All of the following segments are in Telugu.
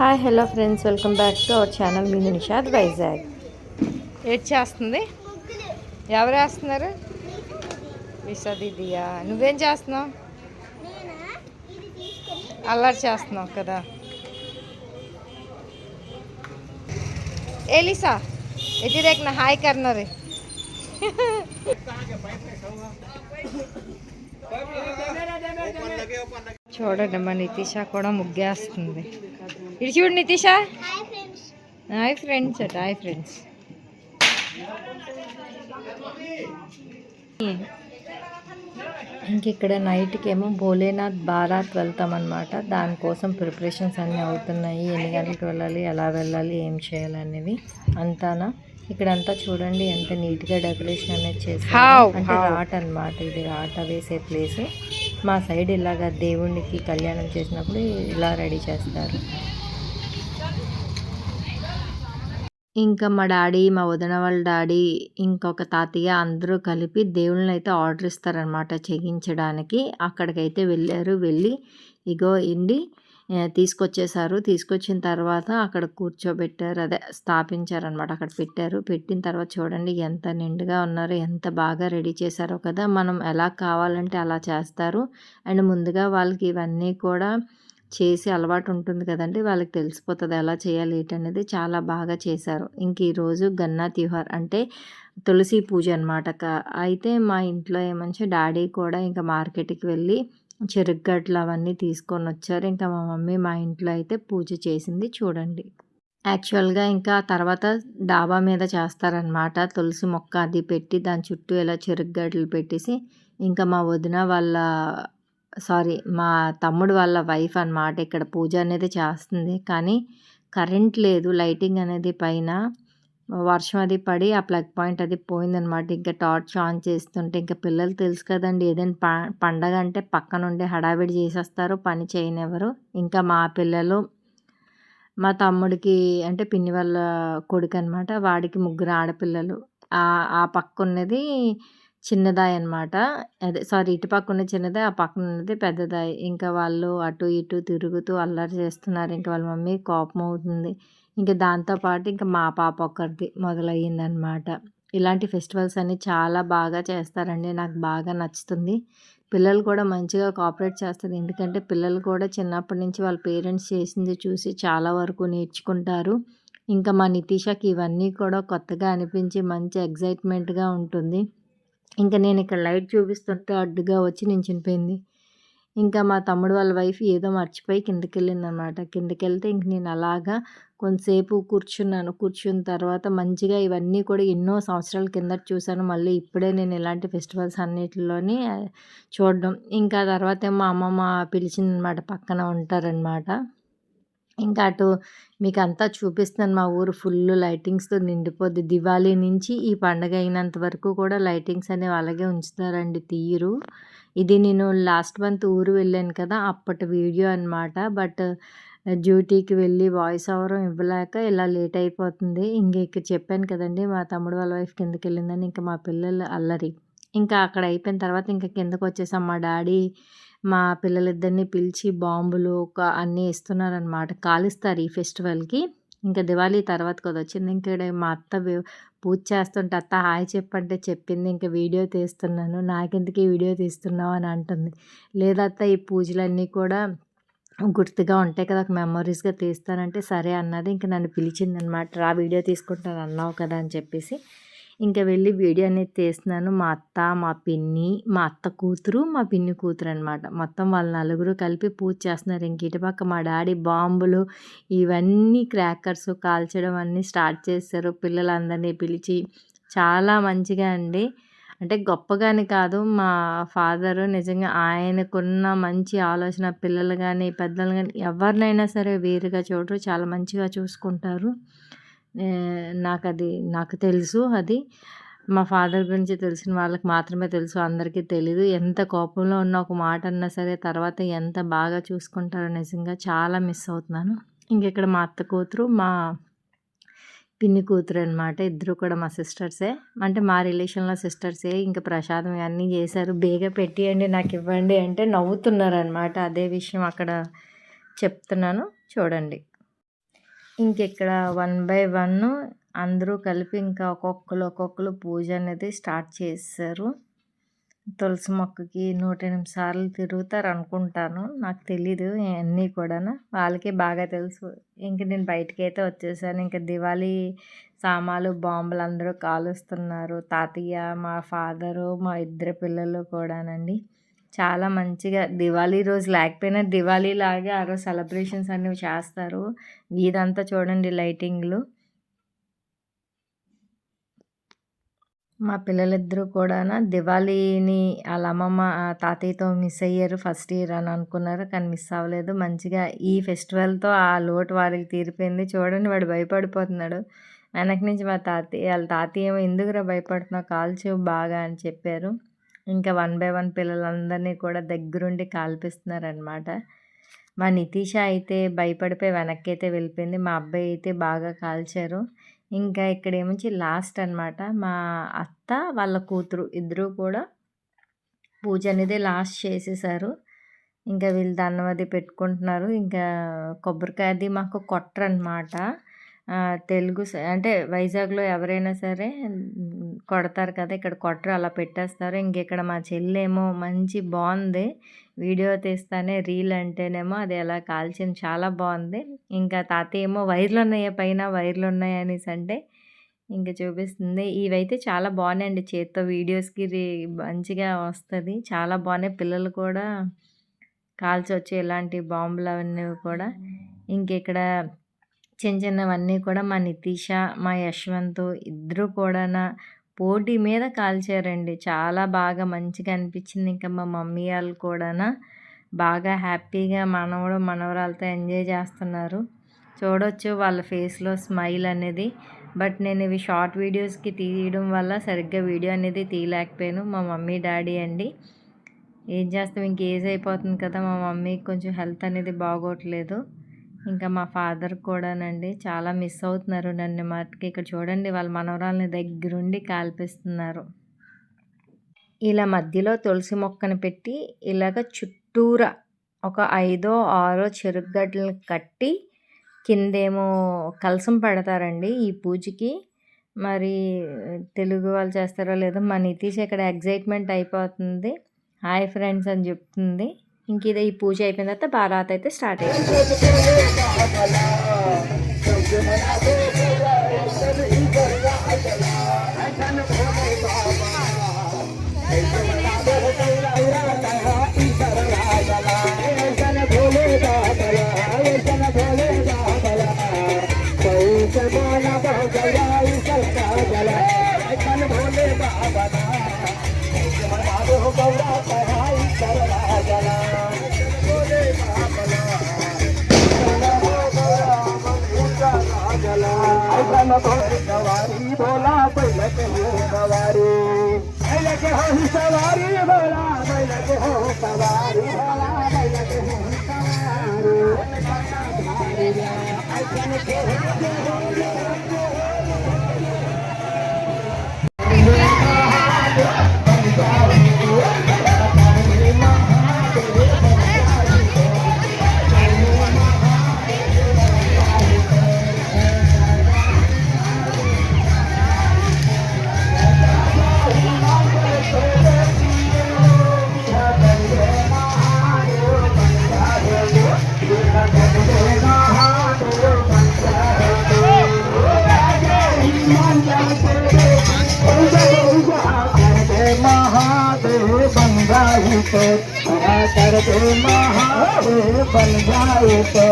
Hi hello friends welcome back to our channel. మీ నిషాద్ వైజాగ్. ఏడ్ చేస్తుంది? ఎవరు వేస్తున్నారు? విషదిదియా నువ్వేం చేస్తున్నావు? అల్లరి చేస్తున్నావు కదా. ఎలిసా ఎది రేఖన హాయ్ కర్నరే? చూడండి మా నితీషా కూడా ముగ్గేస్తుంది. ఇది చూడు నితీష హాయ్ ఫ్రెండ్స్ అట హాయ్ ఫ్రెండ్స్ ఇంక ఇక్కడ నైట్కి ఏమో భోలేనాథ్ బారాత్ వెళ్తామన్నమాట. దానికోసం ప్రిపరేషన్స్ అన్నీ అవుతున్నాయి. ఎన్ని గంటలకు వెళ్ళాలి? ఎలా వెళ్ళాలి? ఏం చేయాలి అనేవి అంతానా? ఇక్కడంతా చూడండి ఎంత నీట్గా డెకరేషన్ అనేది చేస్తారు అంటే రాట్ అనమాట ఇది రాట వేసే ప్లేస్. మా సైడ్ ఇలాగా దేవునికి కళ్యాణం చేసినప్పుడు ఇలా రెడీ చేస్తారు. ఇంకా మా డాడీ మా వదిన వాళ్ళ డాడీ ఇంకొక తాతయ్య అందరూ కలిపి దేవుళ్ళని అయితే ఆర్డర్ ఇస్తారనమాట చేయించడానికి. అక్కడికైతే వెళ్ళారు. వెళ్ళి ఇగో ఇండి తీసుకొచ్చేసారు. తీసుకొచ్చిన తర్వాత అక్కడ కూర్చోబెట్టారు. అదే స్థాపించారనమాట అక్కడ పెట్టారు. పెట్టిన తర్వాత చూడండి ఎంత నిండుగా ఉన్నారో ఎంత బాగా రెడీ చేశారో కదా. మనం ఎలా కావాలంటే అలా చేస్తారు. అండ్ ముందుగా వాళ్ళకి ఇవన్నీ కూడా చేసి అలవాటు ఉంటుంది కదండి. వాళ్ళకి తెలిసిపోతుంది ఎలా చేయాలి ఏంటనేది చాలా బాగా చేశారు. ఇంక ఈరోజు గన్నా తిహార్ అంటే తులసి పూజ అనమాట అయితే మా ఇంట్లో ఏమంటే డాడీ కూడా ఇంకా మార్కెట్కి వెళ్ళి చెరుగ్గడ్లు అవన్నీ తీసుకొని వచ్చారు. ఇంకా మా మమ్మీ మా ఇంట్లో అయితే పూజ చేసింది చూడండి. యాక్చువల్గా ఇంకా తర్వాత డాబా మీద చేస్తారనమాట తులసి మొక్క అది పెట్టి దాని చుట్టూ ఇలా చెరుగ్గడ్లు పెట్టేసి ఇంకా మా వదిన వాళ్ళ సారీ మా తమ్ముడు వాళ్ళ వైఫ్ అనమాట ఇక్కడ పూజ అనేది చేస్తుంది. కానీ కరెంట్ లేదు. లైటింగ్ అనేది పైన వర్షం అది పడి ఆ ప్లగ్ పాయింట్ అది పోయిందనమాట ఇంకా టార్చ్ ఆన్ చేస్తుంటే ఇంకా పిల్లలు తెలుసు కదండి ఏదైనా ప పండగ అంటే పక్కనుండి హడావిడి చేసేస్తారు. పని చేయనివ్వరు ఇంకా మా పిల్లలు మా తమ్ముడికి అంటే పిన్ని వాళ్ళ కొడుకు అనమాట వాడికి ముగ్గురు ఆడపిల్లలు. ఆ పక్క ఉన్నది చిన్నదాయి అనమాట అదే సారీ ఇటు పక్క ఉన్న చిన్నదాయి ఆ పక్కన ఉన్నది పెద్దదాయి. ఇంకా వాళ్ళు అటు ఇటు తిరుగుతూ అల్లరి చేస్తున్నారు. ఇంకా వాళ్ళ మమ్మీ కోపం అవుతుంది. ఇంకా దాంతోపాటు ఇంకా మా పాప ఒక్కరిది మొదలయ్యిందనమాట ఇలాంటి ఫెస్టివల్స్ అన్నీ చాలా బాగా చేస్తారండి. నాకు బాగా నచ్చుతుంది. పిల్లలు కూడా మంచిగా కోఆపరేట్ చేస్తారు. ఎందుకంటే పిల్లలు కూడా చిన్నప్పటి నుంచి వాళ్ళ పేరెంట్స్ చేసింది చూసి చాలా వరకు నేర్చుకుంటారు. ఇంకా మా నితీషకి ఇవన్నీ కూడా కొత్తగా అనిపించి మంచి ఎగ్జైట్మెంట్గా ఉంటుంది. ఇంకా నేను ఇక్కడ లైట్ చూపిస్తుంటే అడ్డుగా వచ్చి నించునిపోయింది ఇంకా మా తమ్ముడు వాళ్ళ వైఫ్ ఏదో మర్చిపోయి కిందకి వెళ్ళిందనమాట కిందకి వెళ్తే ఇంక నేను అలాగా కొంతసేపు కూర్చున్నాను. కూర్చున్న తర్వాత మంచిగా ఇవన్నీ కూడా ఎన్నో సంవత్సరాల కింద చూశాను. మళ్ళీ ఇప్పుడే నేను ఇలాంటి ఫెస్టివల్స్ అన్నిటిలోని చూడడం. ఇంకా తర్వాత మా అమ్మమ్మ పిలిచిందనమాట. పక్కన ఉంటారనమాట. ఇంకా అటు మీకు అంతా చూపిస్తున్నాను మా ఊరు ఫుల్ లైటింగ్స్తో నిండిపోద్ది. దివాళీ నుంచి ఈ పండగ అయినంత వరకు కూడా లైటింగ్స్ అనేవి అలాగే ఉంచుతారండి తీరు. ఇది నేను లాస్ట్ మంత్ ఊరు వెళ్ళాను కదా అప్పటి వీడియో అనమాట బట్ డ్యూటీకి వెళ్ళి వాయిస్ ఓవర్ ఇవ్వలేక ఇలా లేట్ అయిపోతుంది. ఇంక ఇక్కడ చెప్పాను కదండి మా తమ్ముడు వాళ్ళ వైఫ్ కిందకి వెళ్ళిందని ఇంకా మా పిల్లలు అల్లరి. ఇంకా అక్కడ అయిపోయిన తర్వాత ఇంకా కిందకు వచ్చేసాం. మా డాడీ మా పిల్లలిద్దరిని పిలిచి బాంబులు ఒక అన్నీ ఇస్తున్నారనమాట కాలుస్తారు ఈ ఫెస్టివల్కి. ఇంకా దివాళీ తర్వాత కదా వచ్చింది. ఇంకా మా అత్త పూజ చేస్తుంటే అత్త హాయ్ చెప్పంటే చెప్పింది. ఇంకా వీడియో తీస్తున్నాను. నాకెందుకు ఈ వీడియో తీస్తున్నావు అని అంటుంది. లేదత్త ఈ పూజలన్నీ కూడా గుర్తుగా ఉంటాయి కదా. ఒక మెమరీస్గా తీస్తానంటే సరే అన్నది. ఇంకా నన్ను పిలిచిందనమాట రా వీడియో తీసుకుంటాను అన్నావు కదా అని చెప్పేసి. ఇంకా వెళ్ళి వీడియో అనేది తీస్తున్నాను. మా అత్త మా పిన్ని మా అత్త కూతురు మా పిన్ని కూతురు అనమాట మొత్తం వాళ్ళ నలుగురు కలిపి పూజ చేస్తున్నారు. ఇంక ఇటుపక్క మా డాడీ బాంబులు ఇవన్నీ క్రాకర్స్ కాల్చడం అన్నీ స్టార్ట్ చేస్తారు పిల్లలందరినీ పిలిచి చాలా మంచిగా అండి. అంటే గొప్పగాని కాదు మా ఫాదరు నిజంగా ఆయనకున్న మంచి ఆలోచన పిల్లలు కానీ పెద్దలు కానీ ఎవరినైనా సరే వేరుగా చూడరు చాలా మంచిగా చూసుకుంటారు. నాకు అది నాకు తెలుసు అది. మా ఫాదర్ గురించి తెలిసిన వాళ్ళకి మాత్రమే తెలుసు అందరికీ తెలీదు. ఎంత కోపంలో ఉన్న ఒక మాట అన్నా సరే తర్వాత ఎంత బాగా చూసుకుంటారో నిజంగా చాలా మిస్ అవుతున్నాను. ఇంకెక్కడ మా అత్త కూతురు మా పిన్ని కూతురు అనమాట ఇద్దరు కూడా మా సిస్టర్సే. అంటే మా రిలేషన్లో సిస్టర్సే. ఇంకా ప్రసాదం అన్నీ చేశారు. బేగా పెట్టియండి నాకు ఇవ్వండి అంటే నవ్వుతున్నారనమాట అదే విషయం అక్కడ చెప్తున్నాను. చూడండి. ఇంకెక్కడ వన్ బై వన్ అందరూ కలిపి ఇంకా ఒక్కొక్కరు ఒక్కొక్కరు పూజ అనేది స్టార్ట్ చేశారు. తులసి మొక్కకి నూట ఎనిమిది సార్లు తిరుగుతారు అనుకుంటాను. నాకు తెలీదు అన్నీ కూడా వాళ్ళకే బాగా తెలుసు. ఇంక నేను బయటికి అయితే వచ్చేసాను. ఇంకా దివాళీ సామాలు బాంబులు అందరూ కాలుస్తున్నారు. తాతయ్య మా ఫాదరు మా ఇద్దరు పిల్లలు కూడానండి. చాలా మంచిగా దివాళీ రోజు లేకపోయినా దివాళీ లాగే ఆ రోజు సెలబ్రేషన్స్ అన్నీ చేస్తారు. వీధంతా చూడండి లైటింగ్లు. మా పిల్లలిద్దరూ కూడా దివాళీని వాళ్ళ అమ్మమ్మ తాతయ్యతో మిస్ అయ్యారు ఫస్ట్ ఇయర్ అని అనుకున్నారు. కానీ మిస్ అవ్వలేదు. మంచిగా ఈ ఫెస్టివల్తో ఆ లోటు వారికి తీరిపోయింది. చూడండి వాడు భయపడిపోతున్నాడు. వెనక నుంచి మా తాతయ్య వాళ్ళ తాతయ్య ఎందుకురా భయపడుతున్నావు? కాల్చు బాగా అని చెప్పారు. ఇంకా వన్ బై వన్ పిల్లలందరినీ కూడా దగ్గరుండి కాల్పిస్తున్నారనమాట. మా నితీష అయితే భయపడిపోయి వెనక్కి అయితే వెళ్ళిపోయింది. మా అబ్బాయి అయితే బాగా కాల్చారు. ఇంకా ఇక్కడ ఏముంచి లాస్ట్ అనమాట మా అత్త వాళ్ళ కూతురు ఇద్దరూ కూడా పూజ అనేది లాస్ట్ చేసేసారు. ఇంకా వీళ్ళు దండం అది పెట్టుకుంటున్నారు. ఇంకా కొబ్బరికాయ అది మాకు కొట్టరనమాట తెలుగు అంటే వైజాగ్లో ఎవరైనా సరే కొడతారు కదా ఇక్కడ కొట్టరు అలా పెట్టేస్తారు. ఇంకెక్కడ మా చెల్లేమో మంచి బాగుంది వీడియో తీస్తానే రీల్ అంటేనేమో అది ఎలా కాల్చింది చాలా బాగుంది ఇంకా తాతయ్య ఏమో వైర్లు ఉన్నాయా పైన వైర్లు ఉన్నాయి అనేసి అంటే ఇంకా చూపిస్తుంది. ఇవైతే చాలా బాగున్నాయండి చేత్తో వీడియోస్కి మంచిగా వస్తుంది. చాలా బాగున్నాయి పిల్లలు కూడా కాల్చొచ్చు ఇలాంటి బాంబులు అవన్నీ కూడా. ఇంకెక్కడ చిన్న చిన్నవన్నీ కూడా మా నితీష మా యశ్వంత్ ఇద్దరు కూడా పోటీ మీద కాల్చారండి. చాలా బాగా మంచిగా అనిపించింది. ఇంకా మా మమ్మీ వాళ్ళు కూడా బాగా హ్యాపీగా మనవడు మనవరాలతో ఎంజాయ్ చేస్తున్నారు. చూడొచ్చు వాళ్ళ ఫేస్లో స్మైల్ అనేది. బట్ నేను ఇవి షార్ట్ వీడియోస్కి తీయడం వల్ల సరిగ్గా వీడియో అనేది తీయలేకపోయాను. మా మమ్మీ డాడీ అండి. ఏం చేస్తాం? ఇంక ఏజ్ అయిపోతుంది కదా మా మమ్మీకి కొంచెం హెల్త్ అనేది బాగోట్లేదు. ఇంకా మా ఫాదర్ కూడానండి చాలా మిస్ అవుతున్నారు నన్ను మటుకి. ఇక్కడ చూడండి వాళ్ళ మనవరాలని దగ్గరుండి కాల్పిస్తున్నారు. ఇలా మధ్యలో తులసి మొక్కను పెట్టి ఇలాగ చుట్టూరా ఒక ఐదో ఆరో చెరుగడ్డలను కట్టి కిందేమో కలసం పెడతారండి ఈ పూజకి. మరి తెలుగు వాళ్ళు చేస్తారో లేదో మా నితీష్ ఇక్కడ ఎగ్జైట్మెంట్ అయిపోతుంది. హాయ్ ఫ్రెండ్స్ అని చెప్తుంది. ఇంక ఇది ఈ పూజ అయిపోయిన తర్వాత బారాత్ అయితే స్టార్ట్ అయింది બોલ સવારી, બોલા પૈલે કે હો સવારી પૈલે કે હો સવારી, બોલા પૈલે કે હો સવારી. બોલા પૈલે કે હો સવારી. दे महादेव बन जाए तो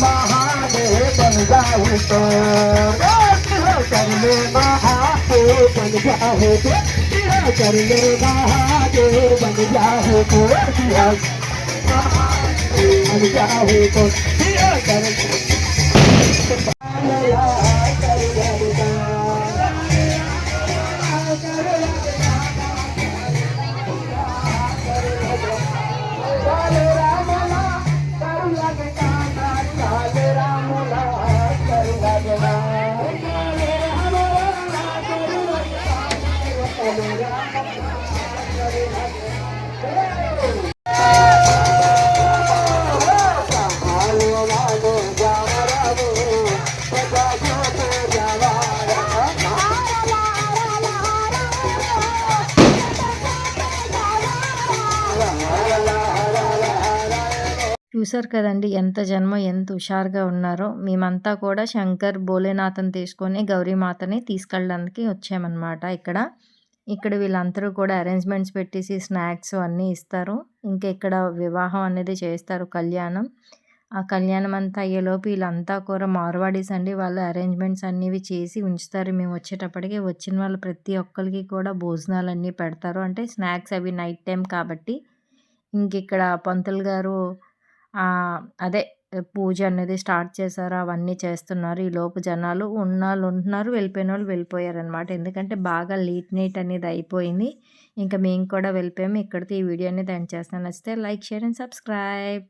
महादेव बन जाए तो कर महादेव बन जाओ तो कर ले महादेव बन जाओ तो बन जाओ तो कर చూశారు కదండి ఎంత జన్మ ఎంత హుషారుగా ఉన్నారో. మేమంతా కూడా శంకర్ భోలేనాథ్ని తీసుకొని గౌరీమాతని తీసుకెళ్ళడానికి వచ్చామన్నమాట ఇక్కడ. ఇక్కడ వీళ్ళందరూ కూడా అరేంజ్మెంట్స్ పెట్టేసి స్నాక్స్ అన్నీ ఇస్తారు. ఇంకా ఇక్కడ వివాహం అనేది చేస్తారు కళ్యాణం. ఆ కళ్యాణం అంతా అయ్యేలోపు వీళ్ళంతా కూడా మార్వాడీస్ అండి వాళ్ళు అరేంజ్మెంట్స్ అన్నివి చేసి ఉంచుతారు. మేము వచ్చేటప్పటికి వచ్చిన వాళ్ళు ప్రతి ఒక్కరికి కూడా భోజనాలు అన్నీ పెడతారు. అంటే స్నాక్స్ అవి నైట్ టైం కాబట్టి. ఇంక ఇక్కడ పంతులు గారు అదే పూజ అనేది స్టార్ట్ చేశారు. అవన్నీ చేస్తున్నారు. ఈ లోపు జనాలు ఉన్నాళ్ళు ఉంటున్నారు. వెళ్ళిపోయిన వాళ్ళు వెళ్ళిపోయారు అనమాట ఎందుకంటే బాగా లీట్ నీట్ అనేది అయిపోయింది. ఇంకా మేము కూడా వెళ్ళిపోయాము. ఇక్కడితో ఈ వీడియో అనేది ఎండ్ చేస్తాను. నచ్చితే లైక్ షేర్ అండ్ సబ్స్క్రైబ్.